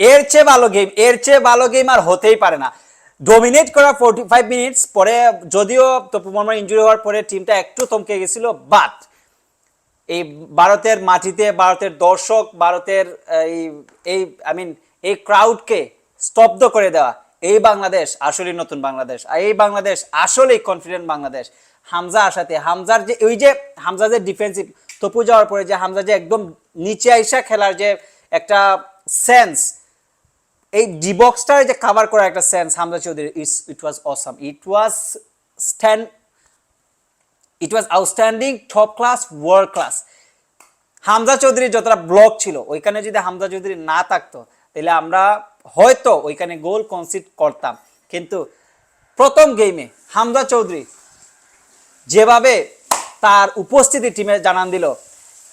এর চেয়ে ভালো গেম এর চেয়ে ভালো গেম আর হতেই পারে না। ডোমিনেট করা ফোর্টি ফাইভ মিনিটস পরে যদিও তপু বর্মার ইঞ্জুরি হওয়ার পরে টিমটা একটু থমকে গেছিল বাট এই ভারতের মাটিতে, ভারতের দর্শক, ভারতের এই এই আই মিন এই ক্রাউডকে স্তব্ধ করে দেওয়া, এই বাংলাদেশ আসলেই নতুন বাংলাদেশ। আর এই বাংলাদেশ আসলেই কনফিডেন্ট বাংলাদেশ। হামজা আসাতে, হামজার যে, ওই যে, হামজা যে ডিফেন্সিভ তপু যাওয়ার পরে যে হামজা যে একদম নিচে আইসা খেলার যে একটা সেন্স এই ডিবক্সটার যে কাভার করার একটা sense, Hamza Chowdhury it was awesome it was stand it was outstanding top class world class Hamza চৌধুরীর যতটা ব্লক ছিল, ওইখানে যদি হামজা চৌধুরী না থাকতো, তাহলে আমরা হয়তো ওইখানে গোল কনসিড করতাম। কিন্তু প্রথম গেমে হামজা চৌধুরী যেভাবে তার উপস্থিতি টিমে জানান দিল,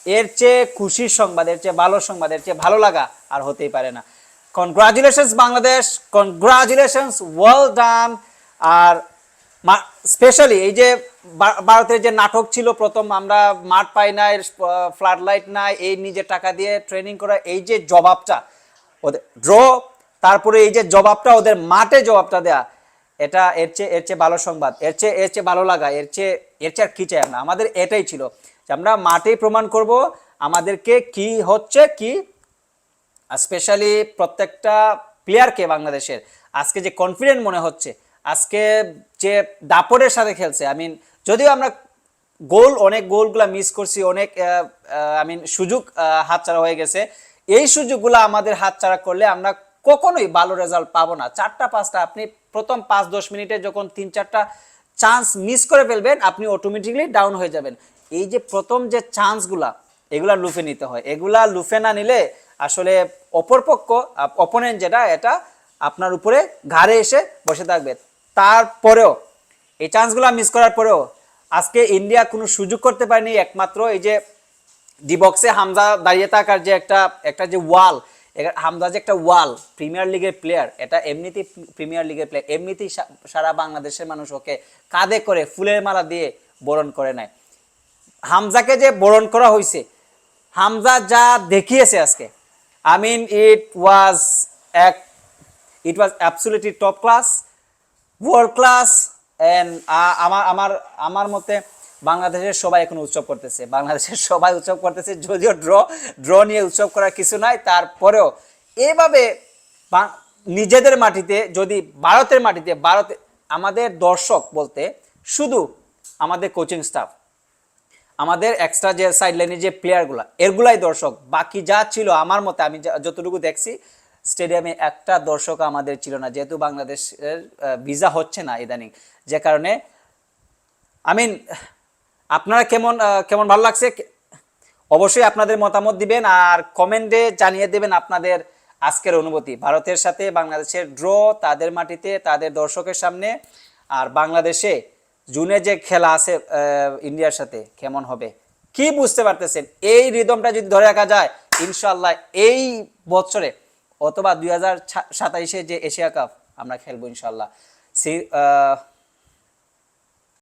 এর চেয়ে খুশির সংবাদ, এর চেয়ে ভালো সংবাদ, এর চেয়ে ভালো লাগা আর হতেই পারে না। Congratulations Bangladesh congratulations well done আর স্পেশালি এই যে ভারতের যে নাটক ছিল প্রথম, আমরা মাঠ পাই না ফ্লাড লাইট নাই, এই নিজে টাকা দিয়ে ট্রেনিং করা, এই যে জবাবটা ওদের ড্র তারপরে এই যে জবাবটা ওদের মাঠে জবাবটা দেয়া, এটা এর চেয়ে এর চেয়ে ভালো সংবাদ, এর চেয়ে এর চেয়ে ভালো লাগা, এর চেয়ে এর চেয়ে আর কি চাই আমরা? আমাদের এটাই ছিল যে আমরা মাঠেই প্রমাণ করব আমাদেরকে কি হচ্ছে, কি স্পেশালি প্রত্যেকটা প্লেয়ারকে বাংলাদেশের। আজকে যে কনফিডেন্ট মনে হচ্ছে, আজকে যে দাপটের সাথে খেলছে আই মিন যদিও আমরা গোল অনেক গোলগুলা মিস করছি, অনেক আই মিন সুযোগ হাতছাড়া হয়ে গেছে, এই সুযোগগুলো আমাদের হাতছাড়া করলে আমরা কখনোই ভালো রেজাল্ট পাবো না। চারটা, পাঁচটা, আপনি প্রথম পাঁচ দশ মিনিটে যখন তিন, চারটা চান্স মিস করে ফেলবেন, আপনি অটোমেটিকলি ডাউন হয়ে যাবেন। এই যে প্রথম যে চান্সগুলা এগুলা লুফে নিতে হয়। এগুলা লুফে না নিলে আসলে অপরপক্ষ অপোনেন্ট যেটা, এটা আপনার উপরে ঘাড়ে এসে বসে থাকবে। তারপরেও, এই চান্সগুলো মিস করার পরেও, আজকে ইন্ডিয়া কোনো সুযোগ করতে পারেনি, একমাত্র এই যে ডিবক্সে হামজা দাঁড়িয়ে থাকার যে একটা একটা যে ওয়াল হামজা যে একটা ওয়াল প্রিমিয়ার লিগের প্লেয়ার এটা এমনিতেই প্রিমিয়ার লিগের প্লেয়ার এমনিতেই সারা বাংলাদেশের মানুষ ওকে কাঁধে করে ফুলের মালা দিয়ে বরণ করে নেয়। হামজাকে যে বরণ করা হয়েছে হামজা যা দেখিয়েছে আজকে আই মিন ইট ওয়াজ এক it was absolutely top class world class and আমার আমার আমার মতে বাংলাদেশের সবাই এখন উৎসব করতেছে। বাংলাদেশের সবাই উৎসব করতেছে, যদিও ড্র ড্র নিয়ে উৎসব করার কিছু নাই, তারপরেও এভাবে নিজেদের মাটিতে, যদি ভারতের মাটিতে, ভারতে, আমাদের দর্শক বলতে শুধু আমাদের কোচিং স্টাফ আমাদের এক্সট্রা যে সাইড লাইনে যে প্লেয়ারগুলো এরগুলাই দর্শক। বাকি যা ছিল আমার মতে, আমি যতটুকু দেখছি স্টেডিয়ামে একটা দর্শক আমাদের ছিল না। যেহেতু বাংলাদেশের ভিসা হচ্ছে না ইদানিং। যে কারণে আই মিন আপনারা কেমন কেমন ভালো লাগছে? অবশ্যই আপনাদের মতামত দিবেন আর কমেন্টে জানিয়ে দেবেন আপনাদের আজকের অনুভূতি। ভারতের সাথে বাংলাদেশের ড্র তাদের মাটিতে, তাদের দর্শকের সামনে। আর বাংলাদেশে জুনে যে খেলা আছে ইন্ডিয়ার সাথে কেমন হবে, কি বুঝতে পারতেছেন? এই রিদমটা যদি ধরে রাখা যায় ইনশাল্লাহ এই বছরে অথবা দুই হাজার সাতাইশে যে এশিয়া কাপ আমরা খেলব ইনশাল্লাহ সি